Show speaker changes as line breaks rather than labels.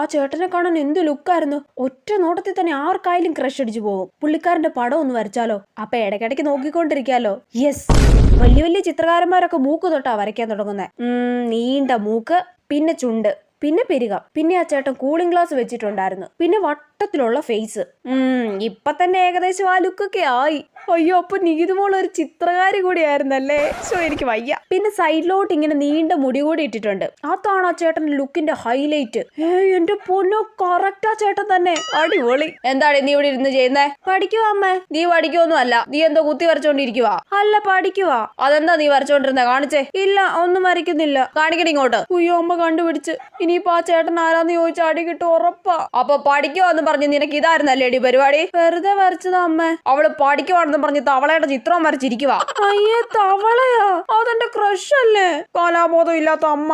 ആ ചേട്ടനെ കാണാൻ എന്ത് ലുക്കായിരുന്നു? ഒറ്റ നോട്ടത്തിൽ തന്നെ ആർക്കായാലും ക്രഷ് അടിച്ചു പോകും. പുള്ളിക്കാരന്റെ പടം ഒന്ന് വരച്ചാലോ? അപ്പൊ ഇടയ്ക്കിടയ്ക്ക് നോക്കിക്കൊണ്ടിരിക്കാലോ. യെസ് വലിയ വലിയ ചിത്രകാരന്മാരൊക്കെ മൂക്ക് തൊട്ടാ വരയ്ക്കാൻ തുടങ്ങുന്നത് നീണ്ട മൂക്ക് പിന്നെ ചുണ്ട് പിന്നെ പെരുക. പിന്നെ ആ ചേട്ടൻ കൂളിംഗ് ഗ്ലാസ് വെച്ചിട്ടുണ്ടായിരുന്നു. പിന്നെ വട്ടത്തിലുള്ള ഫേസ് ഇപ്പൊ തന്നെ ഏകദേശം ആ ലുക്കൊക്കെ ആയി. അയ്യോ അപ്പൊ നീതുമോൾ ഒരു ചിത്രകാരി കൂടിയായിരുന്നല്ലേ? സോ എനിക്ക് വയ്യ. പിന്നെ സൈഡിലോട്ട് ഇങ്ങനെ നീണ്ട മുടി കൂടി ഇട്ടിട്ടുണ്ട്. അതാണ് ആ ചേട്ടന്റെ ലുക്കിന്റെ ഹൈലൈറ്റ്. ഏ എന്റെ പൊന്നോ കറക്റ്റ് ആ ചേട്ടൻ തന്നെ. അടിപൊളി. എന്താണ് നീ ഇവിടെ ഇരുന്ന് ചെയ്യുന്നേ? പഠിക്കുവാ അമ്മേ. നീ പഠിക്കുവൊന്നും അല്ല നീ എന്തോ കുത്തി വരച്ചോണ്ടിരിക്കുവാ. അല്ല പഠിക്കുവാ. അതെന്താ നീ വരച്ചോണ്ടിരുന്നേ? കാണിച്ചേ. ഇല്ല ഒന്നും വരയ്ക്കുന്നില്ല. കാണിക്കണ ഇങ്ങോട്ട്. ഉയ്യോ അമ്മ കണ്ടുപിടിച്ച്. ഇനിയിപ്പോ ആ ചേട്ടൻ ആരാന്ന് ചോദിച്ചാൽ അടി കിട്ടും ഉറപ്പാ. അപ്പൊ പഠിക്കുവാന്ന് പറഞ്ഞ് നിനക്ക് ഇതായിരുന്നല്ലേ പരിപാടി? വെറുതെ വരച്ചതാ അമ്മ. അവൾ എന്നും പറഞ്ഞ് തവളയുടെ ചിത്രം വരച്ചിരിക്കുക അയ്യേ തവളയാ? അതെന്റെ ക്രഷ് അല്ലേ? കാലാബോധം ഇല്ലാത്ത അമ്മ.